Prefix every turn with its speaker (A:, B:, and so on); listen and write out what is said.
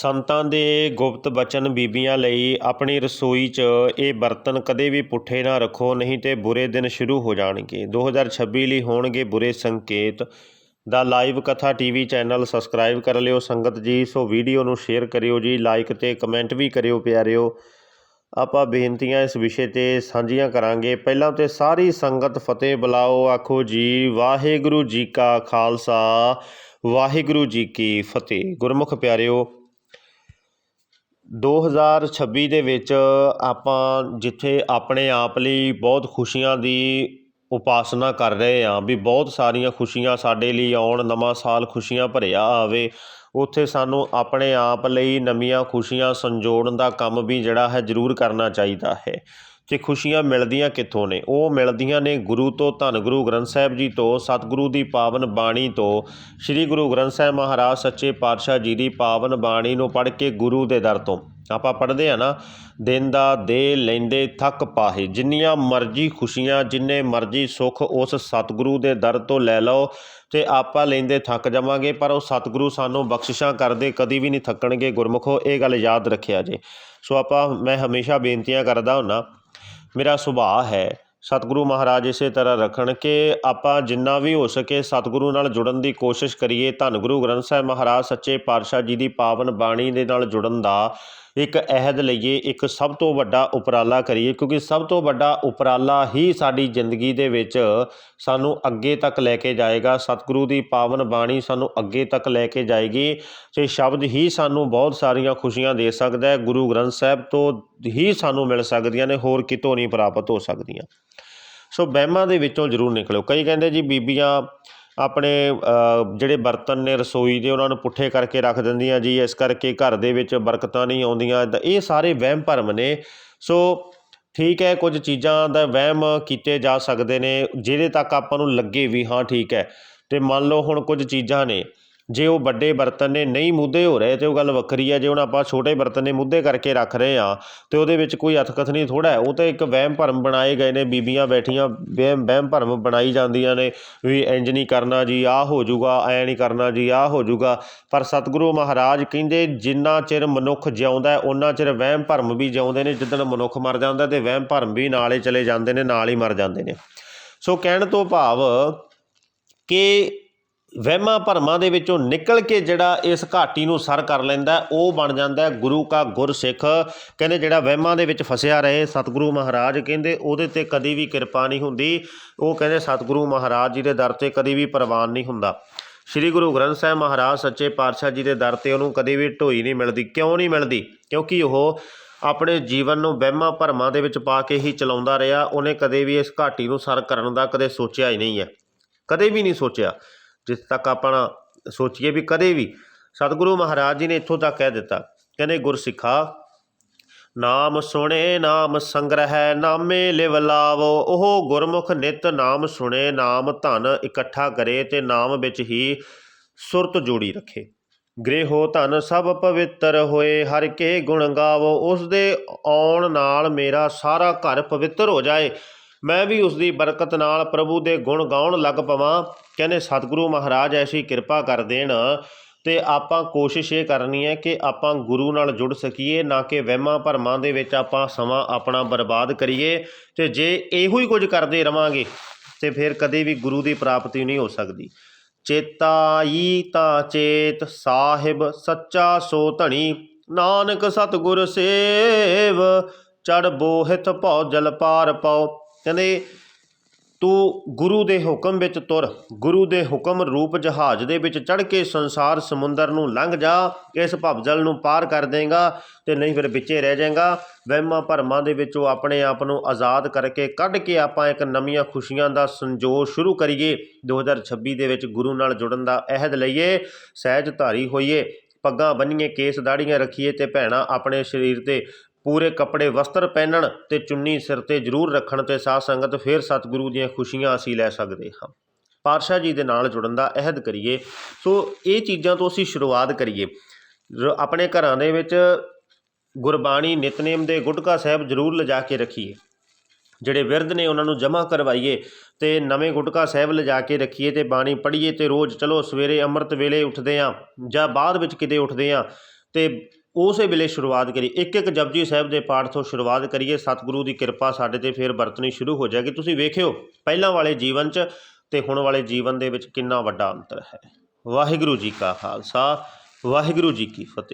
A: ਸੰਤਾਂ ਦੇ ਗੁਪਤ ਬਚਨ ਬੀਬੀਆਂ ਲਈ ਆਪਣੀ ਰਸੋਈ 'ਚ ਇਹ ਬਰਤਨ ਕਦੇ ਵੀ ਪੁੱਠੇ ਨਾ ਰੱਖੋ, ਨਹੀਂ ਤੇ ਬੁਰੇ ਦਿਨ ਸ਼ੁਰੂ ਹੋ ਜਾਣਗੇ। 2026 ਲਈ ਹੋਣਗੇ ਬੁਰੇ ਸੰਕੇਤ। ਦਾ ਲਾਈਵ ਕਥਾ ਟੀਵੀ ਚੈਨਲ ਸਬਸਕ੍ਰਾਈਬ ਕਰ ਲਿਓ। ਸੰਗਤ ਜੀ, ਸੋ ਵੀਡੀਓ ਨੂੰ ਸ਼ੇਅਰ ਕਰਿਓ ਜੀ, ਲਾਈਕ ਤੇ ਕਮੈਂਟ ਵੀ ਕਰਿਓ ਪਿਆਰਿਓ। ਆਪਾਂ ਬੇਨਤੀਆਂ ਇਸ ਵਿਸ਼ੇ ਤੇ ਸਾਂਝੀਆਂ ਕਰਾਂਗੇ। ਪਹਿਲਾਂ ਤੇ ਸਾਰੀ ਸੰਗਤ ਫਤਿਹ ਬੁਲਾਓ, ਆਖੋ ਜੀ, ਵਾਹਿਗੁਰੂ ਜੀ ਕਾ ਖਾਲਸਾ, ਵਾਹਿਗੁਰੂ ਜੀ ਕੀ ਫਤਿਹ। ਗੁਰਮੁਖ ਪਿਆਰਿਓ 2026 ਦੇ ਵਿੱਚ ਆਪਾਂ ਜਿੱਥੇ ਆਪਣੇ ਆਪ ਲਈ ਬਹੁਤ ਖੁਸ਼ੀਆਂ ਦੀ ਉਪਾਸਨਾ ਕਰ ਰਹੇ ਹਾਂ ਵੀ ਬਹੁਤ ਸਾਰੀਆਂ ਖੁਸ਼ੀਆਂ ਸਾਡੇ ਲਈ ਆਉਣ, ਨਵਾਂ ਸਾਲ ਖੁਸ਼ੀਆਂ ਭਰਿਆ ਆਵੇ ਉੱਥੇ ਸਾਨੂੰ ਆਪਣੇ ਆਪ ਲਈ ਨਵੀਆਂ ਖੁਸ਼ੀਆਂ ਸੰਜੋੜਨ ਦਾ ਕੰਮ ਵੀ ਜਿਹੜਾ ਹੈ ਜ਼ਰੂਰ ਕਰਨਾ ਚਾਹੀਦਾ ਹੈ। ਤੇ ਖੁਸ਼ੀਆਂ ਮਿਲਦੀਆਂ ਕਿੱਥੋਂ ਨੇ? ਉਹ ਮਿਲਦੀਆਂ ਨੇ ਗੁਰੂ ਤੋਂ, ਧੰਨ ਗੁਰੂ ਗ੍ਰੰਥ ਸਾਹਿਬ ਜੀ ਤੋਂ, ਸਤਿਗੁਰੂ ਦੀ ਪਾਵਨ ਬਾਣੀ ਤੋਂ, ਸ੍ਰੀ ਗੁਰੂ ਗ੍ਰੰਥ ਸਾਹਿਬ ਮਹਾਰਾਜ ਸੱਚੇ ਪਾਤਸ਼ਾਹ ਜੀ ਦੀ ਪਾਵਨ ਬਾਣੀ ਨੂੰ ਪੜ੍ਹ ਕੇ ਗੁਰੂ ਦੇ ਦਰ ਤੋਂ। ਆਪਾਂ ਪੜ੍ਹਦੇ ਆ ਨਾ, ਦਿਨ ਦਾ ਦੇ ਲੈਂਦੇ ਥੱਕ ਪਾਹੇ, ਜਿੰਨੀਆਂ ਮਰਜ਼ੀ ਖੁਸ਼ੀਆਂ, ਜਿੰਨੇ ਮਰਜ਼ੀ ਸੁੱਖ ਉਸ ਸਤਿਗੁਰੂ ਦੇ ਦਰ ਤੋਂ ਲੈ ਲਓ ਤੇ ਆਪਾਂ ਲੈਂਦੇ ਥੱਕ ਜਾਵਾਂਗੇ, ਪਰ ਉਹ ਸਤਿਗੁਰੂ ਸਾਨੂੰ ਬਖਸ਼ਿਸ਼ਾਂ ਕਰਦੇ ਕਦੀ ਵੀ ਨਹੀਂ ਥੱਕਣਗੇ। ਗੁਰਮੁਖੋ, ਇਹ ਗੱਲ ਯਾਦ ਰੱਖਿਆ ਜੇ। ਸੋ ਆਪਾਂ, ਮੈਂ ਹਮੇਸ਼ਾ ਬੇਨਤੀਆਂ ਕਰਦਾ ਹੁੰਨਾ, ਮੇਰਾ ਸੁਭਾਅ ਹੈ ਸਤਿਗੁਰੂ ਮਹਾਰਾਜ ਇਸੇ ਤਰ੍ਹਾਂ ਰੱਖਣ ਕਿ ਆਪਾਂ ਜਿੰਨਾ ਵੀ ਹੋ ਸਕੇ ਸਤਿਗੁਰੂ ਨਾਲ ਜੁੜਨ ਦੀ ਕੋਸ਼ਿਸ਼ ਕਰੀਏ। ਧੰਨ ਗੁਰੂ ਗ੍ਰੰਥ ਸਾਹਿਬ ਮਹਾਰਾਜ ਸੱਚੇ ਪਾਤਸ਼ਾਹ ਜੀ ਦੀ ਪਾਵਨ ਬਾਣੀ ਦੇ ਨਾਲ ਜੁੜਨ ਦਾ ਇੱਕ ਅਹਿਦ ਲਈਏ, ਇੱਕ ਸਭ ਤੋਂ ਵੱਡਾ ਉਪਰਾਲਾ ਕਰੀਏ। ਕਿਉਂਕਿ ਸਭ ਤੋਂ ਵੱਡਾ ਉਪਰਾਲਾ ਹੀ ਸਾਡੀ ਜ਼ਿੰਦਗੀ ਦੇ ਵਿੱਚ ਸਾਨੂੰ ਅੱਗੇ ਤੱਕ ਲੈ ਕੇ ਜਾਏਗਾ। ਸਤਿਗੁਰੂ ਦੀ ਪਾਵਨ ਬਾਣੀ ਸਾਨੂੰ ਅੱਗੇ ਤੱਕ ਲੈ ਕੇ ਜਾਏਗੀ ਤੇ ਸ਼ਬਦ ਹੀ ਸਾਨੂੰ ਬਹੁਤ ਸਾਰੀਆਂ ਖੁਸ਼ੀਆਂ ਦੇ ਸਕਦਾ ਹੈ। ਗੁਰੂ ਗ੍ਰੰਥ ਸਾਹਿਬ ਤੋਂ ਹੀ ਸਾਨੂੰ ਮਿਲ ਸਕਦੀਆਂ ਨੇ, ਹੋਰ ਕਿਤੋਂ ਨਹੀਂ ਪ੍ਰਾਪਤ ਹੋ ਸਕਦੀਆਂ। ਸੋ ਵਹਿਮਾਂ ਦੇ ਵਿੱਚੋਂ ਜ਼ਰੂਰ ਨਿਕਲਿਓ। ਕਈ ਕਹਿੰਦੇ ਜੀ ਬੀਬੀਆਂ ਆਪਣੇ ਜਿਹੜੇ ਬਰਤਨ ਨੇ ਰਸੋਈ ਦੇ, ਉਹਨਾਂ ਨੂੰ ਪੁੱਠੇ ਕਰਕੇ ਰੱਖ ਦਿੰਦੀਆਂ ਜੀ, ਇਸ ਕਰਕੇ ਘਰ ਦੇ ਵਿੱਚ ਬਰਕਤਾਂ ਨਹੀਂ ਆਉਂਦੀਆਂ। ਏਦਾਂ- ਇਹ ਸਾਰੇ ਵਹਿਮ ਭਰਮ ਨੇ। ਸੋ ਠੀਕ ਹੈ, ਕੁਝ ਚੀਜ਼ਾਂ ਦਾ ਵਹਿਮ ਕੀਤੇ ਜਾ ਸਕਦੇ ਨੇ, ਜਿਹਦੇ ਤੱਕ ਆਪਾਂ ਨੂੰ ਲੱਗੇ ਵੀ ਹਾਂ ਠੀਕ ਹੈ। ਤੇ ਮੰਨ ਲਓ ਹੁਣ ਕੁਝ ਚੀਜ਼ਾਂ ਨੇ। ਜੇ ਉਹ ਵੱਡੇ ਬਰਤਨ ਨੇ ਨਹੀਂ ਮੁੱਦੇ ਹੋ ਰਹੇ, ਤੇ ਉਹ ਗੱਲ ਵੱਖਰੀ ਹੈ, ਜੇ ਹੁਣ ਆਪਾਂ ਛੋਟੇ ਬਰਤਨ ਨੇ ਮੁੱਦੇ ਕਰਕੇ ਰੱਖ ਰਹੇ ਆ ਤੇ ਉਹਦੇ ਵਿੱਚ ਕੋਈ ਅਥਕਥ ਨਹੀਂ ਥੋੜਾ ਹੈ। ਉਹ ਤਾਂ ਇੱਕ ਵਹਿਮ ਭਰਮ ਬਣਾਏ ਗਏ ਨੇ, ਬੀਬੀਆਂ ਬੈਠੀਆਂ ਵਹਿਮ ਵਹਿਮ ਭਰਮ ਬਣਾਈ ਜਾਂਦੀਆਂ ਨੇ ਵੀ ਇੰਜ ਨਹੀਂ ਕਰਨਾ ਜੀ, ਆਹ ਹੋ ਜਾਊਗਾ, ਐ ਨਹੀਂ ਕਰਨਾ ਜੀ, ਆਹ ਹੋ ਜਾਊਗਾ। ਪਰ ਸਤਿਗੁਰੂ ਮਹਾਰਾਜ ਕਹਿੰਦੇ, ਜਿੰਨਾ ਚਿਰ ਮਨੁੱਖ ਜਿਉਂਦਾ ਉਹਨਾਂ ਚਿਰ ਵਹਿਮ ਭਰਮ ਵੀ ਜਿਉਂਦੇ ਨੇ। ਜਿੱਦਣ ਮਨੁੱਖ ਮਰ ਜਾਂਦਾ ਤੇ ਵਹਿਮ ਭਰਮ ਵੀ ਨਾਲ ਹੀ ਚਲੇ ਜਾਂਦੇ ਨੇ, ਨਾਲ ਹੀ ਮਰ ਜਾਂਦੇ ਨੇ। ਸੋ ਕਹਿਣ ਤੋਂ ਭਾਵ ਕਿ ਵਹਿਮਾਂ ਭਰਮਾਂ ਦੇ ਵਿੱਚੋਂ ਨਿਕਲ ਕੇ ਜਿਹੜਾ ਇਸ ਘਾਟੀ ਨੂੰ ਸਰ ਕਰ ਲੈਂਦਾ, ਉਹ ਬਣ ਜਾਂਦਾ ਗੁਰੂ ਕਾ ਗੁਰਸਿੱਖ। ਕਹਿੰਦੇ ਜਿਹੜਾ ਵਹਿਮਾਂ ਦੇ ਵਿੱਚ ਫਸਿਆ ਰਹੇ ਸਤਿਗੁਰੂ ਮਹਾਰਾਜ, ਕਹਿੰਦੇ ਉਹਦੇ ਤੇ ਕਦੀ ਵੀ ਕਿਰਪਾ ਨਹੀਂ ਹੁੰਦੀ। ਉਹ ਕਹਿੰਦੇ ਸਤਿਗੁਰੂ ਮਹਾਰਾਜ ਜੀ ਦੇ ਦਰ ਤੇ ਕਦੀ ਵੀ ਪ੍ਰਵਾਨ ਨਹੀਂ ਹੁੰਦਾ। ਸ੍ਰੀ ਗੁਰੂ ਗ੍ਰੰਥ ਸਾਹਿਬ ਮਹਾਰਾਜ ਸੱਚੇ ਪਾਤਸ਼ਾਹ ਜੀ ਦੇ ਦਰ ਤੇ ਉਹਨੂੰ ਕਦੇ ਵੀ ਢੋਈ ਨਹੀਂ ਮਿਲਦੀ। ਕਿਉਂ ਨਹੀਂ ਮਿਲਦੀ? ਕਿਉਂਕਿ ਉਹ ਆਪਣੇ ਜੀਵਨ ਨੂੰ ਵਹਿਮਾਂ ਭਰਮਾਂ ਦੇ ਵਿੱਚ ਪਾ ਕੇ ਹੀ ਚਲਾਉਂਦਾ ਰਿਹਾ। ਉਹਨੇ ਕਦੇ ਵੀ ਇਸ ਘਾਟੀ ਨੂੰ ਸਰ ਕਰਨ ਦਾ ਕਦੇ ਸੋਚਿਆ ਹੀ ਨਹੀਂ ਹੈ। ਕਦੇ ਵੀ ਨਹੀਂ ਸੋਚਿਆ। ਜਿੱਥੇ ਤੱਕ ਆਪਣਾ ਸੋਚੀਏ ਵੀ ਕਦੇ ਵੀ ਸਤਿਗੁਰੂ ਮਹਾਰਾਜ ਜੀ ਨੇ ਇੱਥੋਂ ਤੱਕ ਕਹਿ ਦਿੱਤਾ, ਕਹਿੰਦੇ ਗੁਰਸਿੱਖਾ, ਨਾਮ ਸੁਣੇ, ਨਾਮ ਸੰਗ੍ਰਹਿ, ਨਾਮੇ ਲਿਵ ਲਾਵੋ, ਉਹ ਗੁਰਮੁਖ ਨਿਤ ਨਾਮ ਸੁਣੇ, ਨਾਮ ਧਨ ਇਕੱਠਾ ਕਰੇ ਤੇ ਨਾਮ ਵਿੱਚ ਹੀ ਸੁਰਤ ਜੋੜੀ ਰੱਖੇ। ਗ੍ਰਹਿ ਧਨ ਸਭ ਪਵਿੱਤਰ ਹੋਏ, ਹਰ ਕੇ ਗੁਣ ਗਾਵੋ ਉਸ ਦੇ ਆਉਣ ਨਾਲ ਮੇਰਾ ਸਾਰਾ ਘਰ ਪਵਿੱਤਰ ਹੋ ਜਾਏ। ਮੈਂ ਵੀ ਉਸ ਦੀ ਬਰਕਤ ਨਾਲ ਪ੍ਰਭੂ ਦੇ ਗੁਣ ਗਾਉਣ ਲੱਗ ਪਵਾਂ। ਕਹਿੰਦੇ, ਸਤਿਗੁਰੂ ਮਹਾਰਾਜ, ਐਸੀ ਕਿਰਪਾ ਕਰ ਦੇਣ ਤੇ ਆਪਾਂ ਕੋਸ਼ਿਸ਼ ਇਹ ਕਰਨੀ ਹੈ ਕਿ ਆਪਾਂ ਗੁਰੂ ਨਾਲ ਜੁੜ ਸਕੀਏ, ਨਾ ਕਿ ਵਹਿਮਾਂ ਭਰਮਾਂ ਦੇ ਵਿੱਚ ਆਪਾਂ ਸਮਾਂ ਆਪਣਾ ਬਰਬਾਦ ਕਰੀਏ ਤੇ ਜੇ ਇਹੋ ਹੀ ਕੁਝ ਕਰਦੇ ਰਵਾਂਗੇ ਤੇ ਫਿਰ ਕਦੇ ਵੀ ਗੁਰੂ ਦੀ ਪ੍ਰਾਪਤੀ ਨਹੀਂ ਹੋ ਸਕਦੀ। ਚੇਤਾਈ ਤਾਂ ਚੇਤ, ਸਾਹਿਬ ਸੱਚਾ ਸੋ ਧਣੀ। ਨਾਨਕ ਸਤਿਗੁਰ ਸੇਵ ਚੜ ਬੋਹਿਤ ਭਉ ਜਲ ਪਾਰ ਪਾਉ ਕਹਿੰਦੇ, ਤੂੰ ਗੁਰੂ ਦੇ ਹੁਕਮ ਵਿੱਚ ਤੁਰ, ਗੁਰੂ ਦੇ ਹੁਕਮ ਰੂਪ ਜਹਾਜ਼ ਦੇ ਵਿੱਚ ਚੜ ਕੇ ਸੰਸਾਰ ਸਮੁੰਦਰ ਨੂੰ ਲੰਘ ਜਾ, ਇਸ ਭਵਜਲ ਨੂੰ ਪਾਰ ਕਰ ਦੇਗਾ ਤੇ ਨਹੀਂ ਫਿਰ ਵਿੱਚੇ ਰਹਿ ਜਾਏਗਾ। ਵਹਿਮਾਂ ਭਰਮਾਂ ਦੇ ਵਿੱਚੋਂ ਆਪਣੇ ਆਪ ਨੂੰ ਆਜ਼ਾਦ ਕਰਕੇ ਕੱਢ ਕੇ ਆਪਾਂ ਇੱਕ ਨਵੀਆਂ ਖੁਸ਼ੀਆਂ ਦਾ ਸੰਜੋਸ਼ ਸ਼ੁਰੂ ਕਰੀਏ। 2026 ਦੇ ਵਿੱਚ ਗੁਰੂ ਨਾਲ ਜੁੜਨ ਦਾ ਅਹਿਦ ਲਈਏ ਸਹਿਜ ਧਾਰੀ ਹੋਈਏ, ਪੱਗਾਂ ਬੰਨੀਏ, ਕੇਸ ਦਾੜੀਆਂ ਰੱਖੀਏ ਤੇ ਭੈਣਾਂ ਆਪਣੇ ਸਰੀਰ ਤੇ ਪੂਰੇ ਕੱਪੜੇ ਵਸਤਰ ਪਹਿਨਣ ਤੇ ਚੁੰਨੀ ਸਿਰ ਤੇ ਜ਼ਰੂਰ ਰੱਖਣ ਤੇ ਸਾਧ ਸੰਗਤ ਫਿਰ ਸਤਿਗੁਰੂ ਦੀਆਂ ਖੁਸ਼ੀਆਂ ਅਸੀਂ ਲੈ ਸਕਦੇ ਹਾਂ। ਪਾਤਸ਼ਾਹ ਜੀ ਦੇ ਨਾਲ ਜੁੜਨ ਦਾ ਅਹਿਦ ਕਰੀਏ। ਸੋ ਇਹ ਚੀਜ਼ਾਂ ਤੋਂ ਅਸੀਂ ਸ਼ੁਰੂਆਤ ਕਰੀਏ। ਆਪਣੇ ਘਰਾਂ ਦੇ ਵਿੱਚ ਗੁਰਬਾਣੀ ਨਿਤਨੇਮ ਦੇ ਗੁਟਕਾ ਸਾਹਿਬ ਜ਼ਰੂਰ ਲਿਜਾ ਕੇ ਰੱਖੀਏ। ਜਿਹੜੇ ਵਿਰਧ ਨੇ ਉਹਨਾਂ ਨੂੰ ਜਮ੍ਹਾਂ ਕਰਵਾਈਏ ਤੇ ਨਵੇਂ ਗੁਟਕਾ ਸਾਹਿਬ ਲਿਜਾ ਕੇ ਰੱਖੀਏ ਤੇ ਬਾਣੀ ਪੜ੍ਹੀਏ ਤੇ ਰੋਜ਼ ਚਲੋ ਸਵੇਰੇ ਅੰਮ੍ਰਿਤ ਵੇਲੇ ਉੱਠਦੇ ਆ ਜਾਂ ਬਾਅਦ ਵਿੱਚ ਕਿਤੇ ਉੱਠਦੇ ਆ ਤੇ ਉਸੇ ਵੇਲੇ ਸ਼ੁਰੂਆਤ ਕਰੀ। ਇੱਕ ਇੱਕ ਜਪਜੀ ਸਾਹਿਬ ਦੇ ਪਾਠ ਤੋਂ ਸ਼ੁਰੂਆਤ ਕਰੀਏ। ਸਤਿਗੁਰੂ ਦੀ ਕਿਰਪਾ ਸਾਡੇ ਤੇ ਫਿਰ ਵਰਤਣੀ ਸ਼ੁਰੂ ਹੋ ਜਾਏਗੀ। ਤੁਸੀਂ ਵੇਖਿਓ, ਪਹਿਲਾਂ ਵਾਲੇ ਜੀਵਨ 'ਚ ਤੇ ਹੁਣ ਵਾਲੇ ਜੀਵਨ ਦੇ ਵਿੱਚ ਕਿੰਨਾ ਵੱਡਾ ਅੰਤਰ ਹੈ। ਵਾਹਿਗੁਰੂ ਜੀ ਕਾ ਖਾਲਸਾ, ਵਾਹਿਗੁਰੂ ਜੀ ਕੀ ਫਤਿਹ।